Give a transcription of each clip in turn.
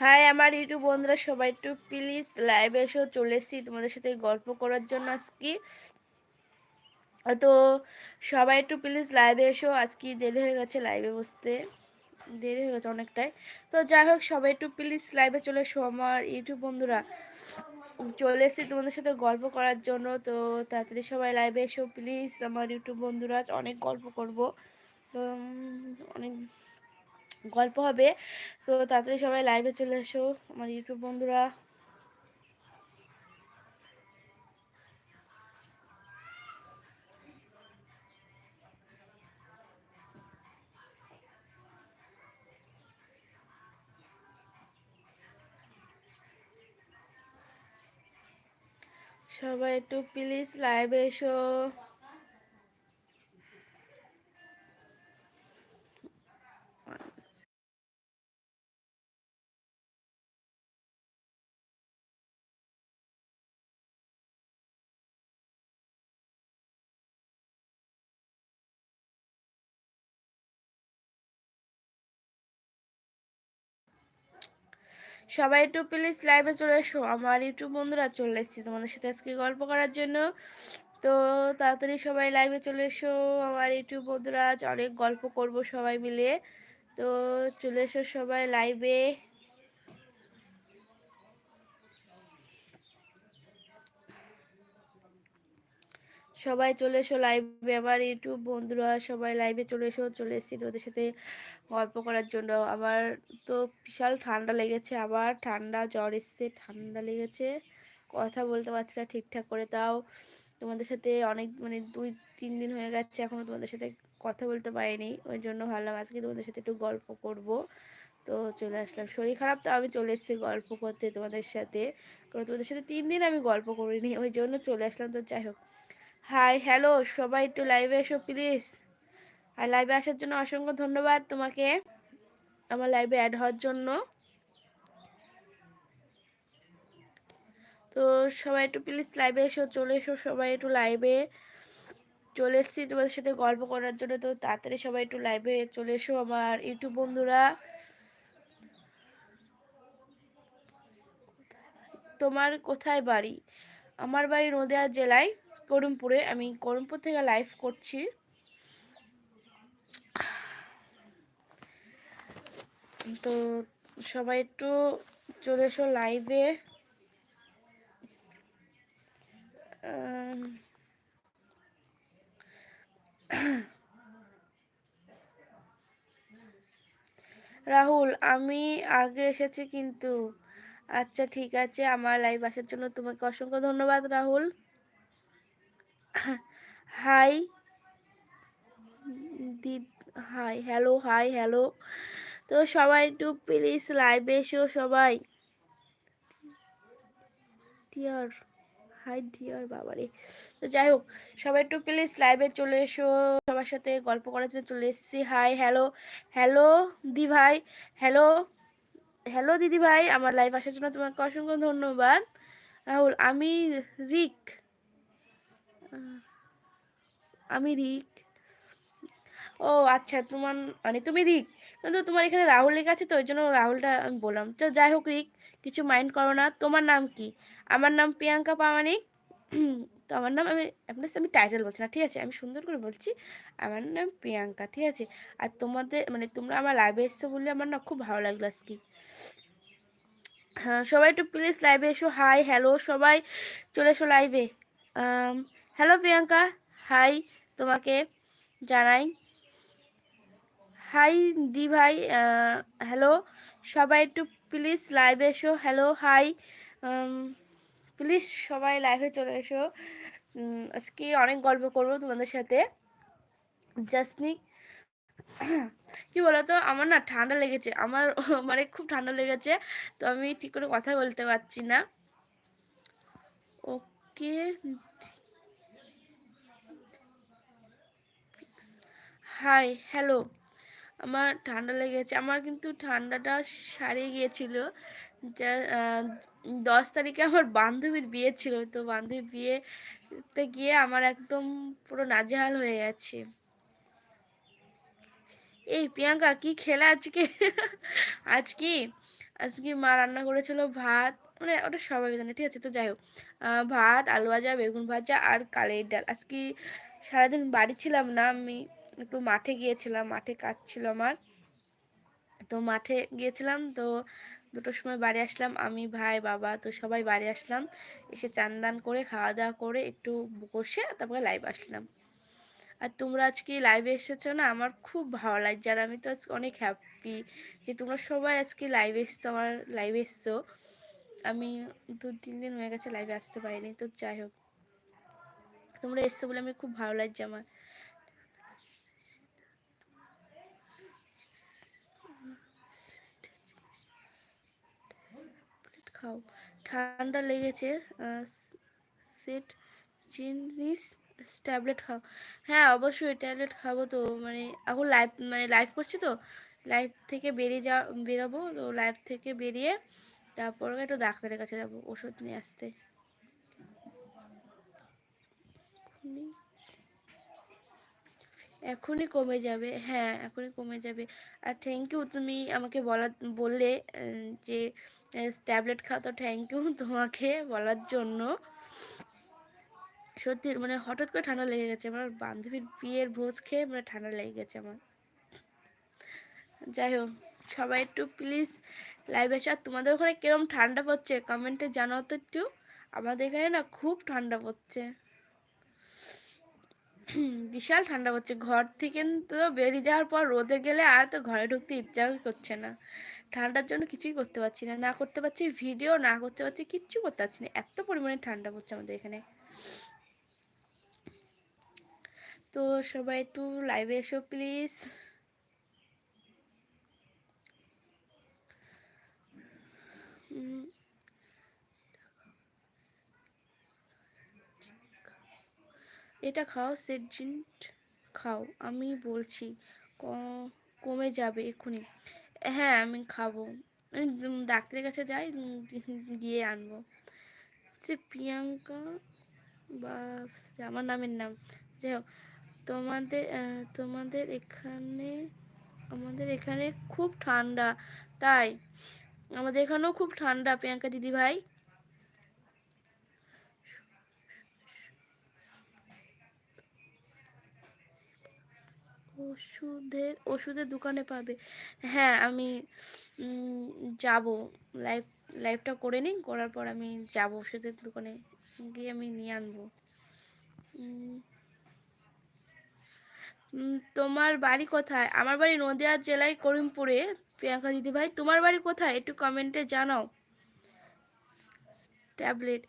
High আমার YouTube বন্ধুরা, সবাই একটু প্লিজ লাইভে এসেও চলে এসেছি। তোমাদের সাথে গল্প করার জন্য আজকে। তো সবাই একটু প্লিজ লাইভে এসো। আজকে দেরি হয়ে গেছে লাইভে বসতে। দেরি হয়ে গেছে অনেকটাই। তো যাই হোক, সবাই একটু প্লিজ লাইভে চলে এসো। আমার ইউটিউব বন্ধুরা, চলে এসেছি তোমাদের সাথে গল্প করার জন্য। তো তাড়াতাড়ি সবাই লাইভে এসো। প্লিজ আমার ইউটিউব বন্ধুরা অনেক গল্প করব। তো অনেক গল্প হবে। তো তাড়াতাড়ি সবাই লাইভে চলে এসো, আমার ইউটিউব বন্ধুরা। সবাই একটু প্লিজ লাইভে এসো। সবাই একটু প্লিজ লাইভে চলে এসো আমার ইউটিউব বন্ধুরা চলে এসেছি তোমাদের সাথে আজকে গল্প করার জন্য। তো তাড়াতাড়ি সবাই লাইভে চলে এসো। আমার ইউটিউব বন্ধুরা আজ অনেক গল্প করব সবাই মিলে। তো চলে এসো সবাই লাইভে সবাই চলে এসো লাইভে আমার ইউটিউব বন্ধুরা সবাই লাইভে চলে এসো। চলে এসেছি তোদের সাথে গল্প করার জন্য। আমার তো বিশাল ঠান্ডা লেগেছে। আবার ঠান্ডা, জ্বর এসছে, ঠান্ডা লেগেছে। কথা বলতে পারছি না ঠিকঠাক করে। তাও তোমাদের সাথে অনেক মানে দুই, তিন দিন হয়ে গেছে এখনও তোমাদের সাথে কথা বলতে পারিনি। ওই জন্য ভাবলাম আজকে তোমাদের সাথে একটু গল্প করব। তো চলে আসলাম। শরীর খারাপ তো আমি চলে এসেছি গল্প করতে তোমাদের সাথে। কারণ তোমাদের সাথে তিন দিন আমি গল্প করিনি। ওই জন্য চলে আসলাম। তো যাই হোক। হাই হ্যালো সবাই একটু লাইভে এসো প্লিজ আর লাইভে আসার জন্য অসংখ্য ধন্যবাদ তোমাকে আমার লাইভে অ্যাড হওয়ার জন্য। তো সবাই একটু প্লিজ লাইভে এসো, চলে এসো সবাই একটু লাইভে চলে এসেছি তোমাদের সাথে গল্প করার জন্য, তো তাড়াতাড়ি সবাই একটু লাইভে চলে এসো আমার ইউটিউব বন্ধুরা। তোমার কোথায় বাড়ি? আমার বাড়ি নদিয়া জেলায়। করমপুরে আমি করমপুর থেকে লাইভ করছি। তো সবাই একটু চলে এসো লাইভে রাহুল, আমি আগে এসেছি কিন্তু। আচ্ছা ঠিক আছে, আমার লাইভ আসার জন্য তোমাকে অসংখ্য ধন্যবাদ, রাহুল। হাই দিদ হাই হ্যালো হাই হ্যালো তো সবাই একটু প্লিজ লাইভে এসো সবাই। ডিয়ার হাই ডিয়ার বাবারে। তো যাই হোক, সবাই একটু প্লিজ লাইভে চলে এসো। সবার সাথে গল্প করার জন্য চলে এসেছি। হাই হ্যালো হ্যালো দি ভাই হ্যালো হ্যালো দিদি ভাই। আমার লাইভ আসার জন্য তোমাকে অসংখ্য ধন্যবাদ। রাহুল, আমি রিক। আমি রিক। ও আচ্ছা তোমার মানে তুমি রিক, কিন্তু তোমার এখানে রাহুল লেখা আছে তো, ওই জন্য রাহুলটা আমি বললাম। তো যাই হোক রিক, কিছু মাইন্ড করো না। তোমার নাম কি? আমার নাম প্রিয়াঙ্কা পামানিক তো আমার নাম আমি আপনার আমি টাইটেল বলছি না, ঠিক আছে? আমি সুন্দর করে বলছি, আমার নাম প্রিয়াঙ্কা, ঠিক আছে? আর তোমাদের মানে তোমরা আমার লাইভে এসছো বললে আমার না খুব ভালো লাগল আজকে। হ্যাঁ সবাই একটু প্লিজ লাইভে এসো। হাই হ্যালো সবাই চলে এসো লাইভে হ্যালো প্রিয়াঙ্কা, হাই তোমাকে জানাই। হাই দি ভাই হ্যালো, সবাই একটু প্লিজ লাইভে এসো। হ্যালো, হাই প্লিজ সবাই লাইভে চলে এসো। আজকে অনেক গল্প করব তোমাদের সাথে। জাস্টনিক কি বলতো, আমার না ঠান্ডা লেগেছে। আমার মানে খুব ঠান্ডা লেগেছে, তো আমি ঠিক করে কথা বলতে পারছি না। ওকে হাই হ্যালো আমার ঠান্ডা লেগেছে। আমার কিন্তু ঠান্ডাটা সারিয়ে গিয়েছিল। যা দশ তারিখে আমার বান্ধবীর বিয়ে ছিল। তো বান্ধবীর বিয়েতে গিয়ে আমার একদম পুরো নাজেহাল হয়ে গেছে। এই প্রিয়াঙ্কা, কি খেলা আজকে? আজ কি আজকে মা রান্না করেছিল ভাত। মানে ওটা সবাই জানে, ঠিক আছে? তো যাই হোক ভাত, আলু ভাজা, বেগুন ভাজা আর কালের ডাল। আজকে সারাদিন বাড়ি ছিলাম না আমি। একটু মাঠে গিয়েছিলাম, মাঠে কাজ ছিল আমার। তো মাঠে গিয়েছিলাম, তো দুটোর সময় বাড়ি আসলাম, আমি, ভাই, বাবা, তো সবাই বাড়ি আসলাম। এসে চান করে, খাওয়া দাওয়া করে একটু বসে তারপরে লাইভ আসলাম। আর তোমরা আজকে লাইভে এসেছ না, আমার খুব ভালো লাগছে। আর আমি তো আজকে অনেক হ্যাপি যে তোমরা সবাই আজকে লাইভে এসছো, আমার লাইভে এসছো। আমি দু, তিন দিন হয়ে গেছে লাইভে আসতে পারিনি, তো যাই হোক। তোমরা এসছো বলে আমি খুব ভালো লাগছে আমার। খাও। ঠান্ডা লেগেছে সেট জিনিস, ট্যাবলেট খাও। হ্যাঁ অবশ্যই ট্যাবলেট খাব তো মানে এখন লাইভ মানে লাইভ করছি তো লাইভ থেকে বেরিয়ে যা বেরোবো তো লাইভ থেকে বেরিয়ে তারপর একটু ডাক্তারের কাছে যাব, ওষুধ নিয়ে আসতে। এখনই কমে যাবে। হ্যাঁ এখনই কমে যাবে। আর থ্যাংক ইউ তুমি আমাকে বলা, বললে যে ট্যাবলেট খাও তো থ্যাংক ইউ তোমাকে বলার জন্য। সত্যি মানে হঠাৎ করে ঠান্ডা লেগে গেছে। আমার বান্ধবীর বিয়ের ভোজ খেয়ে মানে ঠান্ডা লেগে গেছে আমার। যাই হোক, সবাই একটু প্লিজ লাইভ এসে আর তোমাদের ওখানে কিরম ঠান্ডা পড়ছে? কমেন্টে জানাও তো একটু। আমাদের এখানে না খুব ঠান্ডা পড়ছে। বিশাল ঠান্ডা পড়ছে। ঘর থেকে তো বেরিয়ে যাওয়ার পর রোদে গেলে আর তো ঘরে ঢুকতে ইচ্ছা করছে না। ঠান্ডার জন্য কিছুই করতে পারছি না। না করতে পারছি ভিডিও না করতে পারছি কিচ্ছু করতে পারছি না। এত পরিমাণে ঠান্ডা পড়ছে আমাদের এখানে। তো সবাই একটু লাইভে এসো প্লিজ এটা খাও সেটজিন্ট খাও, আমি বলছি কমে যাবে এক্ষুনি। হ্যাঁ আমি খাব। আমি ডাক্তারের কাছে যাই গিয়ে আনব। সে প্রিয়াঙ্কা বা আমার নামের নাম। যাই হোক, তোমাদের তোমাদের এখানে, আমাদের এখানে খুব ঠান্ডা। তাই, আমাদের এখানেও খুব ঠান্ডা, প্রিয়াঙ্কা দিদি ভাই ওষুধের ওষুধের দোকানে পাবে। হ্যাঁ আমি যাব। লাইভ লাইভটা করে নিই, করার পর আমি যাব ওষুধের দোকানে গিয়ে আমি নিয়ে আনব। তোমার বাড়ি কোথায়? আমার বাড়ি নদিয়া জেলায় করিমপুরে। প্রিয়াঙ্কা দিদিভাই, তোমার বাড়ি কোথায়? একটু কমেন্টে জানাও। ট্যাবলেট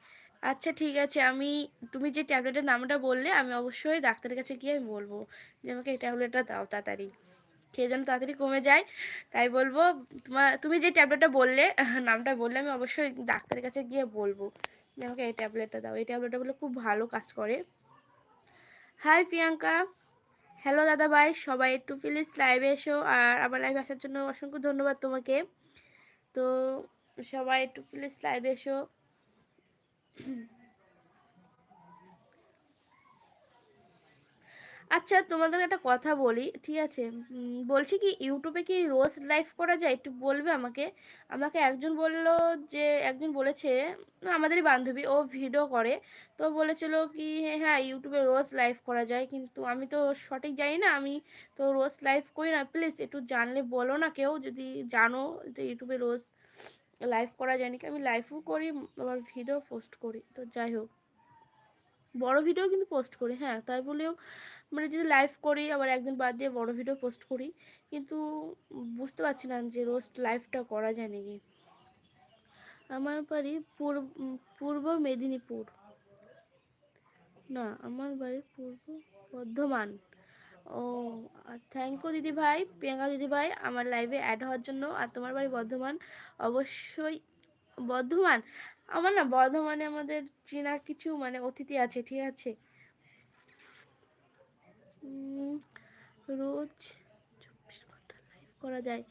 আচ্ছা ঠিক আছে, আমি, তুমি যে ট্যাবলেটের নামটা বললে, আমি অবশ্যই ডাক্তারের কাছে গিয়ে আমি বলব যে আমাকে এই ট্যাবলেটটা দাও তাড়াতাড়ি। খেয়ে যেন তাড়াতাড়ি কমে যায়। তাই বলব তোমার তুমি যে ট্যাবলেটটা বললে, নামটা বললে, আমি অবশ্যই ডাক্তারের কাছে গিয়ে বলব যে আমাকে এই ট্যাবলেটটা দাও। এই ট্যাবলেটটা বলে খুব ভালো কাজ করে। হাই প্রিয়াঙ্কা। হ্যালো দাদা ভাই সবাই একটু প্লিজ লাইভে এসো। আর আমার লাইভে আসার জন্য অসংখ্য ধন্যবাদ তোমাকে। তো সবাই একটু প্লিজ লাইভে এসো। আচ্ছা তোমাদের একটা কথা বলি, ঠিক আছে? বলছি কি, ইউটিউবে কি রোজ লাইভ করা যায়? একটু বলবে আমাকে? আমাকে একজন বলল যে, একজন বলেছে, আমাদেরই বান্ধবী, ও ভিডিও করে। তো বলেছিল কি হ্যাঁ হ্যাঁ ইউটিউবে রোজ লাইভ করা যায়। কিন্তু আমি তো সঠিক জানি না, আমি তো রোজ লাইভ করি না। প্লিজ একটু জানলে বলো না কেউ, যদি জানো তো ইউটিউবে রোজ লাইভ করা যায় নাকি আমি লাইভও করি, আবার ভিডিও পোস্ট করি। তো যাই হোক। বড় ভিডিও কিন্তু পোস্ট করি হ্যাঁ। তাই বলেও মানে যদি লাইভ করি, আবার একদিন বাদ দিয়ে বড় ভিডিও পোস্ট করি, কিন্তু বুঝতে পারছি না যে রোজ লাইভটা করা যায় নাকি আমার বাড়ি পূর্ব পূর্ব মেদিনীপুর। না, আমার বাড়ি পূর্ব বর্ধমান। ও থ্যাংক ইউ দিদি ভাই প্রিয়াঙ্কা দিদি ভাই আমার লাইভে অ্যাড হওয়ার জন্য। আর তোমার বাড়ি বর্ধমান? অবশ্যই বর্ধমান? আমার না বর্ধমানে আমাদের চেনা কিছু মানে অতিথি আছে, ঠিক আছে? রোজ চব্বিশ ঘণ্টা লাইভ করা যায়।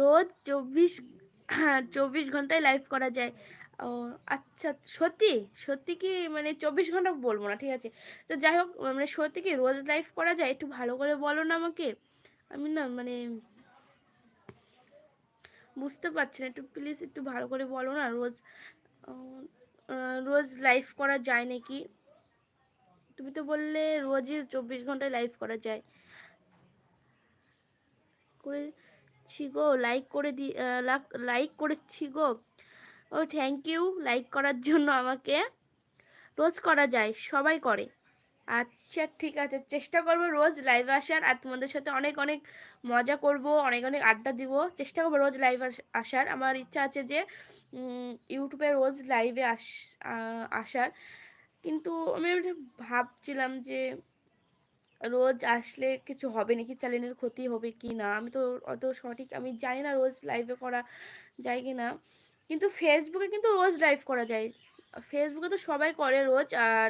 রোজ চব্বিশ চব্বিশ ঘন্টায় লাইভ করা যায়। ও আচ্ছা সত্যি? সত্যি কি মানে চব্বিশ ঘণ্টা বলব না, ঠিক আছে? তো যাই হোক মানে সত্যি কি রোজ লাইভ করা যায়? একটু ভালো করে বলো না আমাকে। আমি না মানে বুঝতে পারছি না, একটু প্লিজ একটু ভালো করে বলো না, রোজ রোজ লাইভ করা যায় নাকি? তুমি তো বললে রোজই চব্বিশ ঘন্টায় লাইভ করা যায়। করেছি গো লাইক করে দি লাইক করেছি গো। ও থ্যাংক ইউ লাইক করার জন্য আমাকে। রোজ করা যায়, সবাই করে। আচ্ছা ঠিক আছে, চেষ্টা করব রোজ লাইভে আসার। আর তোমাদের সাথে অনেক অনেক মজা করব, অনেক অনেক আড্ডা দিব। চেষ্টা করব রোজ লাইভ আসার। আমার ইচ্ছা আছে যে ইউটিউবে রোজ লাইভে আস আসার। কিন্তু আমি ভাবছিলাম যে রোজ আসলে কিছু হবে নাকি? চ্যানেলের ক্ষতি হবে কি না? আমি তো অত সঠিক আমি জানি না রোজ লাইভে করা যায় কি না। কিন্তু ফেসবুকে কিন্তু রোজ লাইভ করা যায়। ফেসবুকে তো সবাই করে রোজ, আর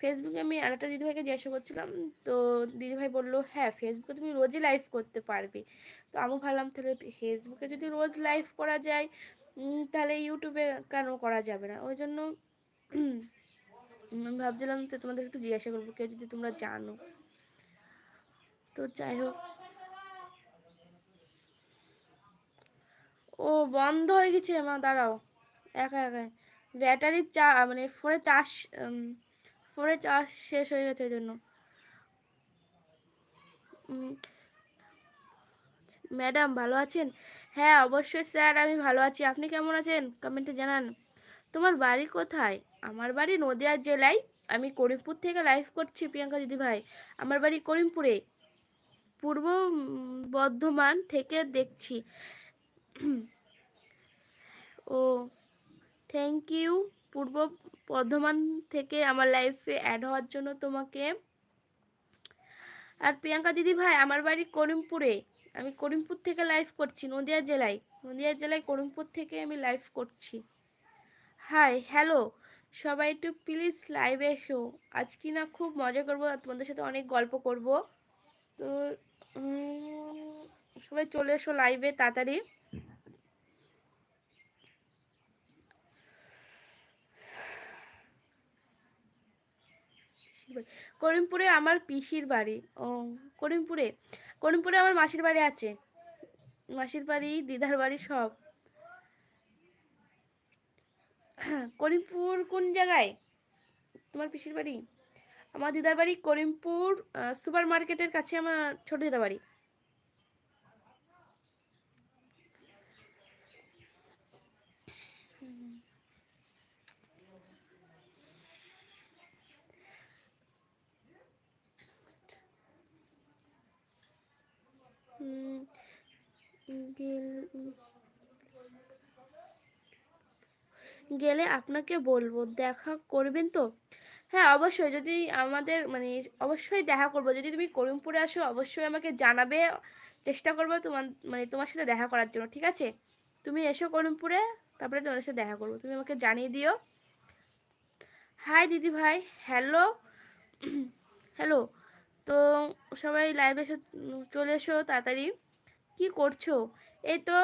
ফেসবুকে আমি আরেকটা দিদিভাইকে জিজ্ঞাসা করছিলাম, তো দিদিভাই বলল হ্যাঁ ফেসবুকে তুমি রোজই লাইভ করতে পারবে। তো আমি ভাবলাম, তাহলে ফেসবুকে যদি রোজ লাইভ করা যায় তাহলে ইউটিউবে কেন করা যাবে না? ওই জন্য আমি ভাবছিলাম তো তোমাদের একটু জিজ্ঞাসা করব, কেউ যদি তোমরা জানো। তো যাই হোক। ও বন্ধ হয়ে গেছে, মা, দাঁড়াও। একা একা। ব্যাটারির চা মানে ফোনে চার্জ ফোনে চার্জ শেষ হয়ে গেছে ওই জন্য ম্যাডাম, ভালো আছেন? হ্যাঁ অবশ্যই স্যার, আমি ভালো আছি। আপনি কেমন আছেন? কমেন্টে জানান। তোমার বাড়ি কোথায়? আমার বাড়ি নদিয়া জেলায়। আমি করিমপুর থেকে লাইভ করছি, প্রিয়াঙ্কা দিদি ভাই। আমার বাড়ি করিমপুরে। পূর্ব বর্ধমান থেকে দেখছি। ও থ্যাংক ইউ পূর্ব বর্ধমান থেকে আমার লাইফে অ্যাড হওয়ার জন্য তোমাকে। আর প্রিয়াঙ্কা দিদি ভাই, আমার বাড়ি করিমপুরে। আমি করিমপুর থেকে লাইভ করছি, নদিয়া জেলায়। নদিয়া জেলায় করিমপুর থেকে আমি লাইভ করছি। হাই হ্যালো সবাই একটু প্লিজ লাইভে এসো। আজ কি না খুব মজা করব তোমাদের সাথে অনেক গল্প করব। তো সবাই চলে এসো লাইভে তাড়াতাড়ি। করিমপুরে আমার পিসির বাড়ি। ও, করিমপুরে? করিমপুরে আমার মাসির বাড়ি আছে। মাসির বাড়ি, দিদার বাড়ি সব। করিমপুর কোন জায়গায়? তোমার পিসির বাড়ি? আমার দিদার বাড়ি করিমপুর সুপার মার্কেটের কাছে আমার ছোট দিদার বাড়ি। গেলে আপনাকে বলব, দেখা করবেন তো? হ্যাঁ অবশ্যই। যদি আমাদের মানে অবশ্যই দেখা করব। যদি তুমি করিমপুরে আসো, অবশ্যই আমাকে জানাবে। চেষ্টা করব তোমার মানে তোমার সাথে দেখা করার জন্য, ঠিক আছে? তুমি এসো করিমপুরে, তারপরে তোমাদের সাথে দেখা করব। তুমি আমাকে জানিয়ে দিও। হাই দিদি ভাই। হ্যালো হ্যালো তো সবাই লাইভে এসো, চলে এসো তাড়াতাড়ি। কি করছ? এই তো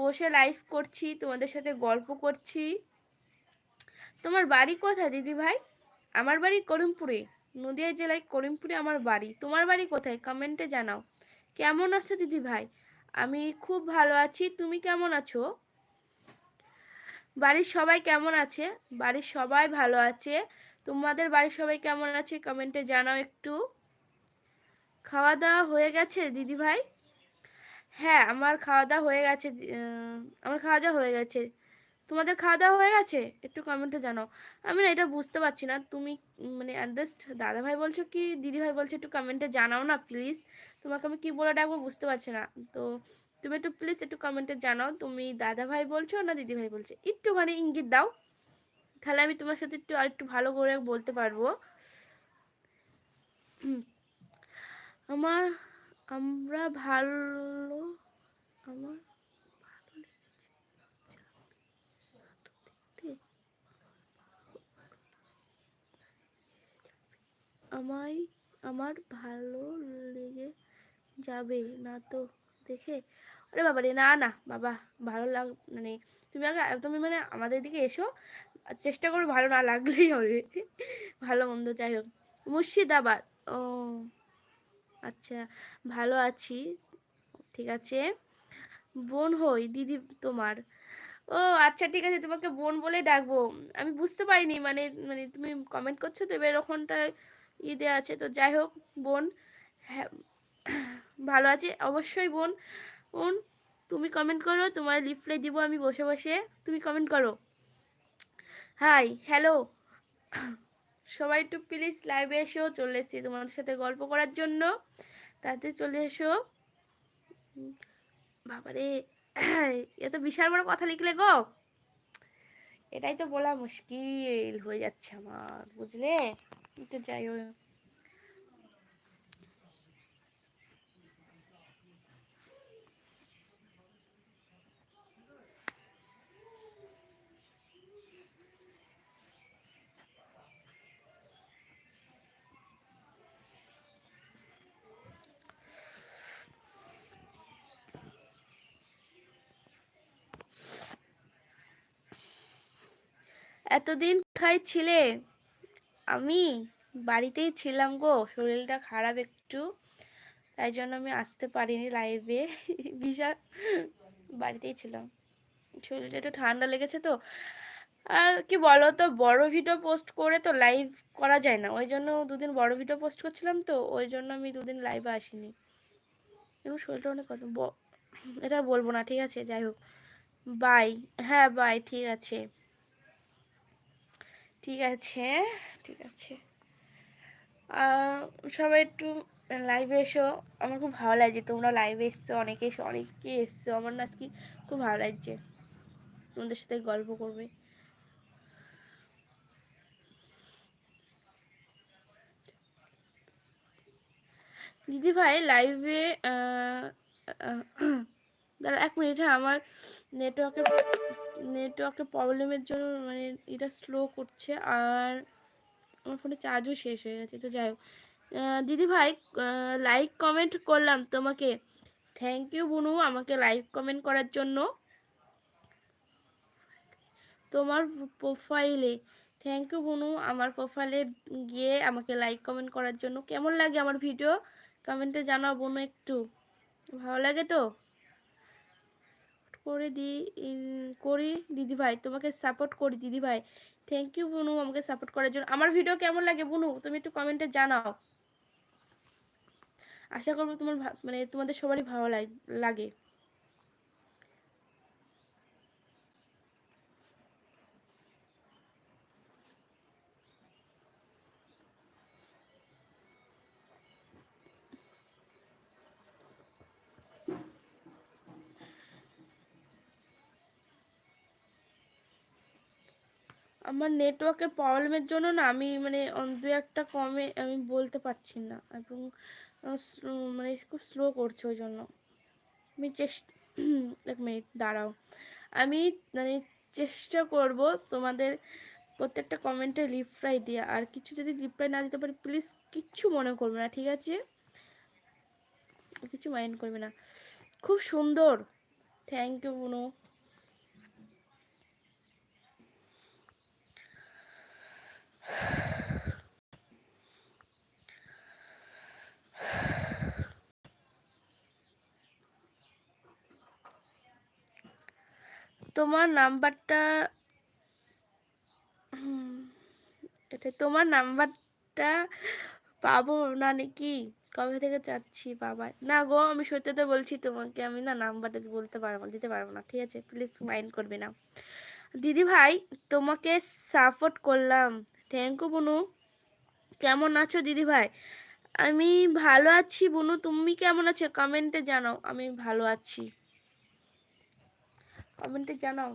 বসে লাইভ করছি, তোমাদের সাথে গল্প করছি। তোমার বাড়ি কোথায় দিদি ভাই? আমার বাড়ি করিমপুরে, নদিয়া জেলায় করিমপুরে আমার বাড়ি। তোমার বাড়ি কোথায়? কমেন্টে জানাও। কেমন আছো দিদি ভাই? আমি খুব ভালো আছি, তুমি কেমন আছো? বাড়ির সবাই কেমন আছে? বাড়ির সবাই ভালো আছে। তোমাদের বাড়ির সবাই কেমন আছে? কমেন্টে জানাও একটু। খাওয়া দাওয়া হয়ে গেছে দিদি ভাই হ্যাঁ আমার খাওয়া দাওয়া হয়ে গেছে আমার খাওয়া দাওয়া হয়ে গেছে। তোমাদের খাওয়া দাওয়া হয়ে গেছে? একটু কমেন্টে জানাও। আমি না এটা বুঝতে পারছি না। তুমি মানে জাস্ট দাদা ভাই বলছো কি দিদি ভাই বলছো একটু কমেন্টে জানাও না প্লিজ তোমাকে আমি কি বলে ডাকবো বুঝতে পারছি না। তো তুমি একটু প্লিজ একটু কমেন্টে জানাও, তুমি দাদা ভাই বলছো না দিদি ভাই বলছো? একটুখানি ইঙ্গিত দাও। তাহলে আমি তোমার সাথে একটু আর একটু ভালো করে বলতে পারব। আমার, আমরা ভালো, আমার আমায়, আমার ভালো লেগে যাবে না তো দেখে। আরে বাবা রে, না না, বাবা, ভালো লাগ মানে তুমি আগে, তুমি মানে আমাদের দিকে এসো। চেষ্টা করো ভালো না লাগলেই হবে। ভালো মন্দ, যাই হোক। মুর্শিদাবাদ, ও। আচ্ছা ভালো আছি। ঠিক আছে। বোন হই, দিদি তোমার। ও আচ্ছা ঠিক আছে, তোমাকে বোন বলে ডাকবো। আমি বুঝতে পারিনি মানে মানে তুমি কমেন্ট করছ তো, এবার ওখানটা ই দেওয়া আছে। তো যাই হোক, বোন হ্যাঁ ভালো আছে? অবশ্যই বোন। বোন, তুমি কমেন্ট করো, তোমার রিপ্লাই দিব আমি বসে বসে। তুমি কমেন্ট করো। হাই হ্যালো সবাই একটু প্লিজ লাইভে এসেও চলে এসেছি তোমাদের সাথে গল্প করার জন্য। তাতে চলে এসো। বাবারে, এ তো বিশাল বড় কথা লিখলে গো। এটাই তো বলা মুশকিল, হয়ে যাচ্ছে আমার, বুঝলে? তো যাই হোক। এতদিন কোথায় ছিলে? আমি বাড়িতেই ছিলাম গো, শরীরটা খারাপ একটু। তাই জন্য আমি আসতে পারিনি লাইভে বিশাল বাড়িতেই ছিলাম। শরীরটা একটু ঠান্ডা লেগেছে তো। আর কি বলো তো বড় ভিডিও পোস্ট করে তো লাইভ করা যায় না। ওই জন্য দুদিন বড় ভিডিও পোস্ট করছিলাম তো, ওই জন্য আমি দুদিন লাইভে আসিনি। এবং শরীরটা অনেক কথা এটা বলব না, ঠিক আছে? যাই হোক। বাই হ্যাঁ বাই ঠিক আছে। ঠিক আছে ঠিক আছে। সবাই একটু লাইভে এসো। আমার খুব ভালো লাগছে, তোমরা লাইভে এসছো, অনেকে এসো, অনেকে এসছো। আমার না আজকে খুব ভালো লাগছে। তোমাদের সাথে গল্প করবে। দিদি ভাই লাইভে দাঁড়া, এক মিনিট হ্যাঁ আমার নেটওয়ার্কের নেটওয়ার্কের প্রবলেমের জন্য মানে এটা স্লো করছে আর আমার ফোনে চার্জও শেষ হয়ে গেছে। তো যাই হোক দিদি ভাই লাইক কমেন্ট করলাম তোমাকে। থ্যাংক ইউ বুনু আমাকে লাইক কমেন্ট করার জন্য। তোমার প্রোফাইলে থ্যাংক ইউ বুনু আমার প্রোফাইলে গিয়ে আমাকে লাইক কমেন্ট করার জন্য। কেমন লাগে আমার ভিডিও কমেন্টে জানাও বুনু একটু। ভালো লাগে তো? করে দি করি, দিদিভাই, তোমাকে সাপোর্ট করি দিদিভাই। থ্যাংক ইউ বুনু, আমাকে সাপোর্ট করার জন্য। আমার ভিডিও কেমন লাগে, বুনু? তুমি একটু কমেন্টে জানাও। আশা করব তোমার মানে তোমাদের সবারই ভালো লাগে। আমার নেটওয়ার্কের প্রবলেমের জন্য না আমি মানে দু একটা কমে আমি বলতে পারছি না এবং মানে খুব স্লো করছে ওই জন্য। আমি চেষ্টা, এক মিনিট দাঁড়াও। আমি মানে চেষ্টা করব তোমাদের প্রত্যেকটা কমেন্টে রিপ্লাই দিয়ে। আর কিছু যদি রিপ্লাই না দিতে পারি প্লিজ কিচ্ছু মনে করবে না, ঠিক আছে? কিছু মাইন্ড করবে না। খুব সুন্দর। থ্যাংক ইউ বুনো তোমার নাম্বারটা এটা তোমার নাম্বারটা পাবো না নাকি? কবে থেকে চাচ্ছি বাবা না গো, আমি সত্যি বলছি তোমাকে, আমি না নাম্বারটা বলতে পারব, দিতে পারব না, ঠিক আছে? প্লিজ মাইন্ড করবে না। দিদি ভাই তোমাকে সাপোর্ট করলাম। থ্যাংক ইউ বুনু কেমন আছো, দিদি ভাই? আমি ভালো আছি, বুনু। তুমি কেমন আছো? কমেন্টে জানাও। আমি ভালো আছি। কমেন্টে জানাও।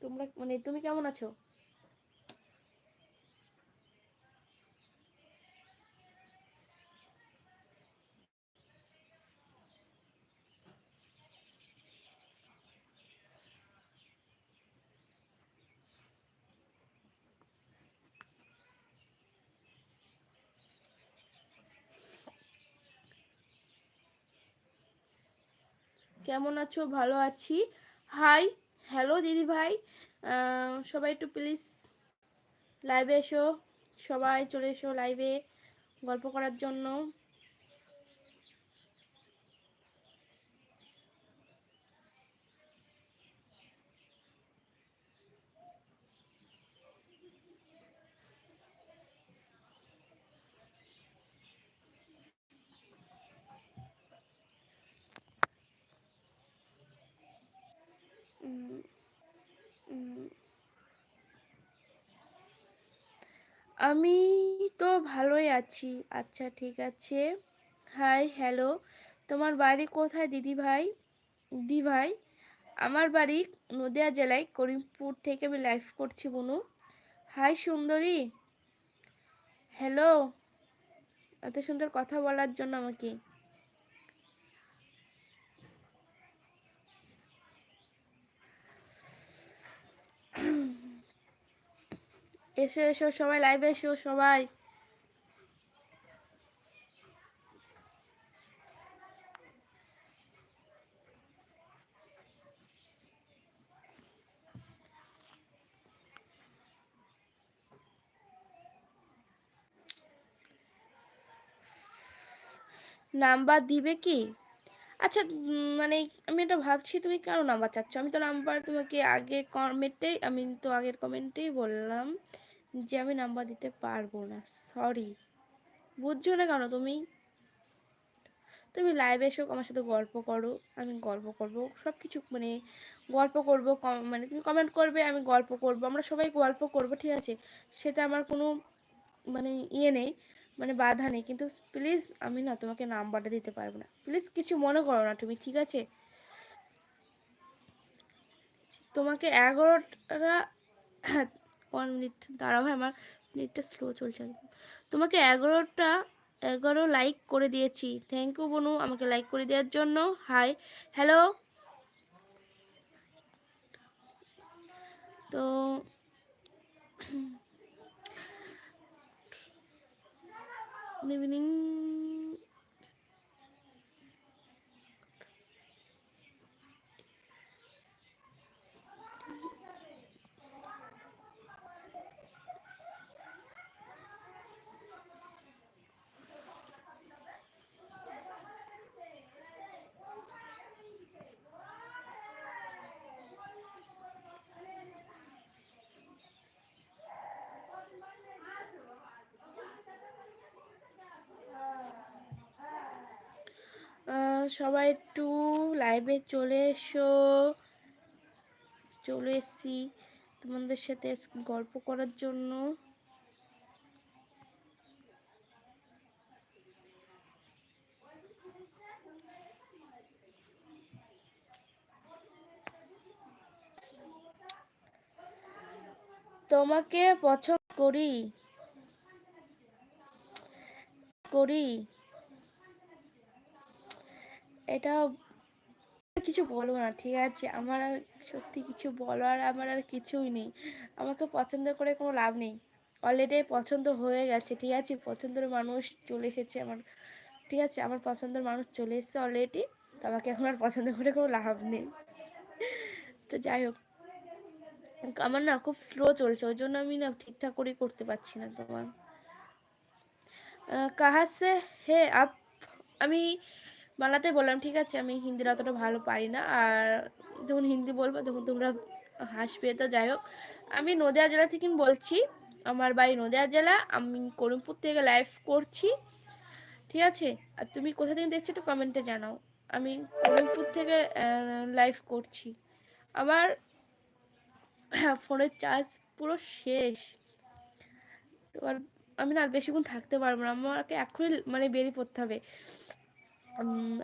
তোমরা মানে তুমি কেমন আছো? কেমন আছো? ভালো আছি। হাই হ্যালো দিদি ভাই। সবাই একটু প্লিজ লাইভে এসো। সবাই চলে এসো লাইভে গল্প করার জন্য। আমি তো ভালোই আছি। আচ্ছা ঠিক আছে। হাই হ্যালো তোমার বাড়ি কোথায়, দিদি ভাই? দি ভাই, আমার বাড়ি নদিয়া জেলায়, করিমপুর থেকে আমি লাইভ করছি, বুনু। হাই সুন্দরী। হ্যালো এত সুন্দর কথা বলার জন্য আমাকে। এসো এসো, সবাই লাইভে এসো, সবাই। নাম্বার দিবে কি? আচ্ছা মানে আমি এটা ভাবছি, তুমি কেন নাম্বার চাচ্ছ? আমি তো নাম্বার তোমাকে আগে কমেন্টেই আমি তো আগের কমেন্টেই বললাম। যে আমি নাম্বার দিতে পারব না সরি বুঝছ না কেন তুমি? তুমি লাইভে এসো, আমার সাথে গল্প করো, আমি গল্প করব সব কিছু মানে গল্প করব মানে তুমি কমেন্ট করবে, আমি গল্প করব, আমরা সবাই গল্প করব, ঠিক আছে? সেটা আমার কোনো মানে ইয়ে নেই মানে বাধা নেই, কিন্তু প্লিজ আমি না তোমাকে নাম্বারটা দিতে পারব না। প্লিজ কিছু মনে করো না তুমি, ঠিক আছে? তোমাকে এগারোটা ওয়ান মিনিট, দাঁড়াও আমার নেটটা স্লো চলছে তোমাকে এগারোটা, এগারো লাইক করে দিয়েছি। থ্যাংক ইউ বনু, আমাকে লাইক করে দেওয়ার জন্য। হাই হ্যালো তো ইভিনিং সবাই একটু লাইভে চলে এসো। চলে এসছি তোমাদের সাথে গল্প করার জন্য। তোমাকে পছন্দ করি। করি। এটা কিছু বলব না, ঠিক আছে? আমার আর সত্যি কিছু বলার আমার আর কিছুই নেই। আমাকে পছন্দ করে কোনো লাভ নেই। অলরেডি পছন্দ হয়ে গেছে, ঠিক আছে? পছন্দের মানুষ চলে এসেছে আমার, ঠিক আছে? আমার পছন্দের মানুষ চলে এসেছে অলরেডি তো আমাকে এখন আর পছন্দ করে কোনো লাভ নেই। তো যাই হোক, আমার না খুব স্লো চলছে, ওই জন্য আমি না ঠিকঠাক করেই করতে পারছি না তোমার। কাহাসে হে, আপ, আমি বাংলাতে বললাম, ঠিক আছে, আমি হিন্দির অতটা ভালো পারি না। আর যখন হিন্দি বলব, তখন তোমরা হাসবে। তো যাই হোক, আমি নদিয়া জেলা থেকে বলছি, আমার বাড়ি নদিয়া জেলা। আমি করিমপুর থেকে লাইভ করছি। ঠিক আছে? আর তুমি কোথা থেকে দেখছ একটু কমেন্টে জানাও। আমি করিমপুর থেকে লাইভ করছি। আমার ফোনের চার্জ পুরো শেষ। তো আর আমি না আর বেশিক্ষণ থাকতে পারব না। আমাকে এখনই মানে বেরিয়ে পড়তে হবে।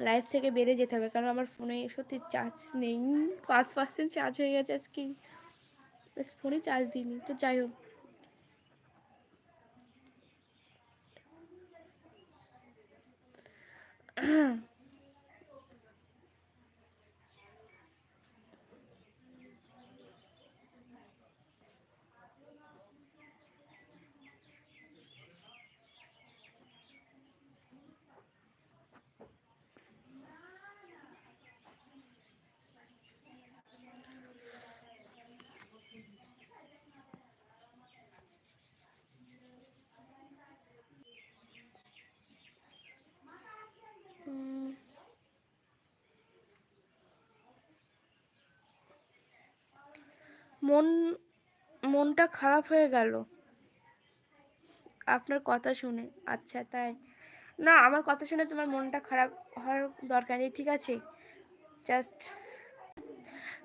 লাইফ থেকে বেড়ে যেতে হবে। কারণ আমার ফোনে সত্যি চার্জ নেই। পাঁচ পার্সেন্ট চার্জ হয়ে গেছে আজকে। ফোনে চার্জ দিইনি। তো যাই হোক। মন, মনটা খারাপ হয়ে গেল। আপনার কথা শুনে। আচ্ছা তাই। না, আমার কথা শুনে তোমার মনটা খারাপ হওয়ার দরকার নেই, ঠিক আছে? জাস্ট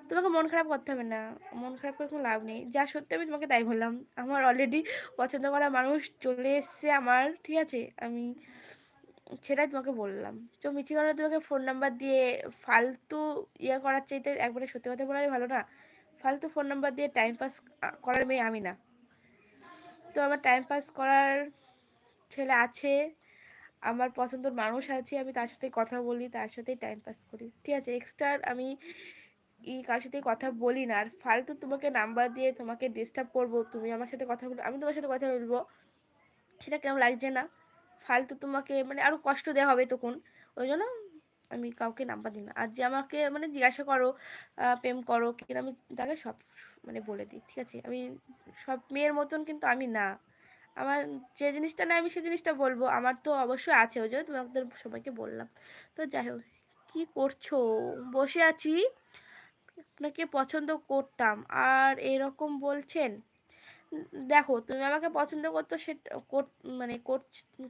তোমাকে মন খারাপ করতে হবে না। মন খারাপ করে কোনো লাভ নেই। যা সত্যি আমি তোমাকে তাই বললাম। আমার অলরেডি পছন্দ করা মানুষ চলে এসছে আমার, ঠিক আছে? আমি সেটাই তোমাকে বললাম। তো মিছি করে তোমাকে ফোন নাম্বার দিয়ে ফালতু ইয়ে করার চাইতে একবারে সত্যি কথা বলাই ভালো না। ফালতু ফোন নাম্বার দিয়ে টাইম পাস করার মেয়ে আমি না। তো আমার টাইম পাস করার ছেলে আছে, আমার পছন্দের মানুষ আছে, আমি তার সাথে কথা বলি, তার সাথেই টাইম পাস করি। ঠিক আছে এক্সট্রা আমি ই কার সাথে কথা বলি না। আর ফালতু তোমাকে নাম্বার দিয়ে তোমাকে ডিস্টার্ব করব, তুমি আমার সাথে কথা বলব, আমি তোমার সাথে কথা বলব, সেটা কেমন লাগছে না? ফালতু তোমাকে মানে আরও কষ্ট দেওয়া হবে তখন। ওই জন্য আমি কাউকে নাম্বার দিই না। আর যে আমাকে মানে জিজ্ঞাসা করো প্রেম করো কিনা আমি তাকে সব মানে বলে দিই, ঠিক আছে? আমি সব মেয়ের মতন কিন্তু আমি না। আমার যে জিনিসটা না আমি সে জিনিসটা বলব। আমার তো অবশ্যই আছে ওই জন্য তোমাদের সবাইকে বললাম। তো যাই হোক, কী করছ? বসে আছি। আপনাকে পছন্দ করতাম। আর এরকম বলছেন দেখো, তুমি আমাকে পছন্দ করতো সেটা মানে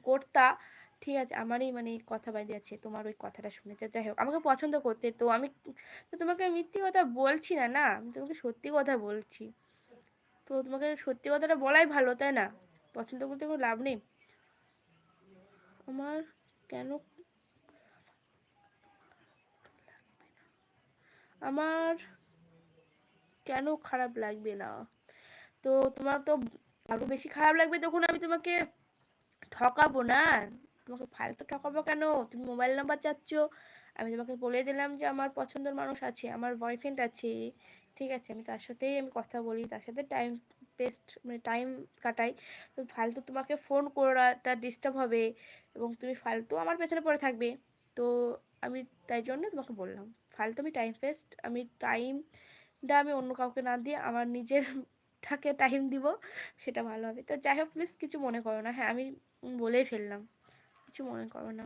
করতা। ঠিক আছে, আমারই মানে কথা বাইরে আছে তোমার ওই কথাটা শুনেছে যাই হোক, আমাকে পছন্দ করতে, তো আমি তো তোমাকে মিথ্যে কথা বলছি না না? আমি তোমাকে সত্যি কথা বলছি। তো তোমাকে সত্যি কথাটা বলাই ভালো, তাই না? পছন্দ করতে কোনো লাভ নেই? আমার কেন আমার কেন খারাপ লাগবে না? তো তোমার তো আরও বেশি খারাপ লাগবে, তখন আমি তোমাকে ঠকাবো না? তোমাকে ফালতু ঠকাবো কেন? তুমি মোবাইল নাম্বার চাচ্ছ। আমি তোমাকে বলে দিলাম যে আমার পছন্দের মানুষ আছে, আমার বয়ফ্রেন্ড আছে। ঠিক আছে, আমি তার সাথেই আমি কথা বলি, তার সাথে টাইম বেস্ট মানে টাইম কাটাই। তো ফালতু তোমাকে ফোন করাটা ডিস্টার্ব হবে এবং তুমি ফালতু আমার পেছনে পড়ে থাকবে। তো আমি তাই জন্য তোমাকে বললাম, ফালতু আমি টাইম ওয়েস্ট আমি টাইমটা আমি অন্য কাউকে না দিয়ে আমার নিজের ঠাকে টাইম দিব, সেটা ভালো হবে। তো যাই হোক প্লিজ কিছু মনে করো না। হ্যাঁ আমি বলেই ফেললাম। কিছু মনে করো না।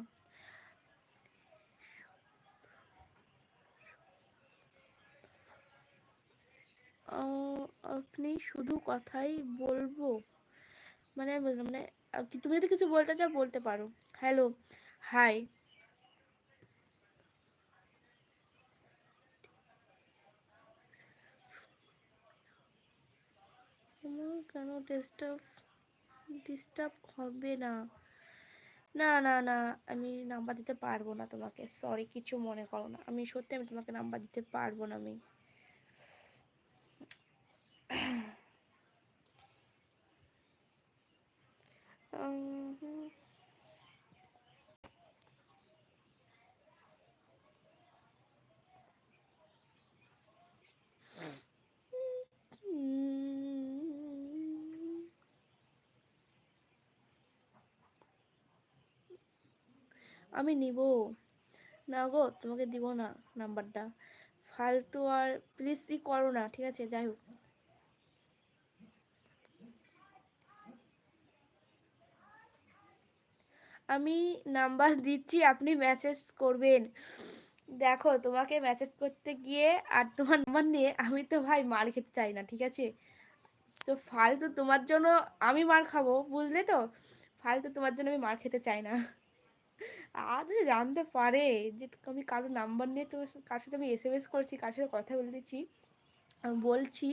আপনি শুধু কথাই বলব? মানে বুঝলাম মানে তুমি যদি কিছু বলতে চাও বলতে পারো। হ্যালো হাই কেন ডিস্টার্ব ডিস্টার্ব হবে না? না না না, আমি নাম্বার দিতে পারব না তোমাকে। সরি কিছু মনে করো না। আমি সত্যি আমি তোমাকে নাম্বার দিতে পারব না, আমি। আমি নিব। না গো, তোমাকে দিব না নাম্বারটা। ফালতু আর প্লিজ ই করো না, ঠিক আছে? যাই হোক। আমি নাম্বার দিচ্ছি, আপনি মেসেজ করবেন। দেখো, তোমাকে মেসেজ করতে গিয়ে আর তোমার নাম্বার নিয়ে আমি তো ভাই মার খেতে চাই না, ঠিক আছে? তো ফালতু তোমার জন্য আমি মার খাব, বুঝলে তো? ফালতু তোমার জন্য আমি মার খেতে চাই না। আর যদি জানতে পারে যে আমি কারোর নাম্বার নিয়ে তোমার কার সাথে আমি এস এম এস করছি, কার সাথে কথা বলতেছি বলছি,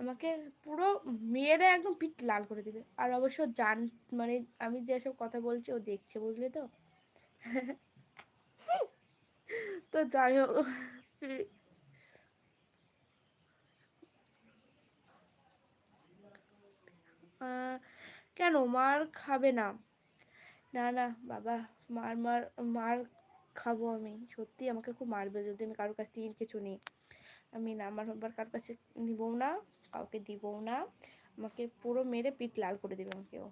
আমাকে পুরো মেয়েরা একদম পিঠ লাল করে দেবে। আর অবশ্য জান মানে আমি যেসব কথা বলছি, ও দেখছে, বুঝলে তো? তো যাই হোক। কেন মার খাবে না? না না, বাবা। মার মার মার খাব আমি। সত্যি আমাকে খুব মারবে যদি আমি কারোর কাছ থেকে কিছু নিই। আমি না আমার আবার কারোর কাছে নিবও না, কাউকে দিবও না। আমাকে পুরো মেরে পিঠ লাল করে দেবে আমাকেও।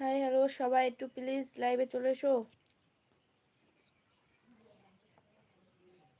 হাই হ্যালো সবাই একটু প্লিজ লাইভে চলে এসো।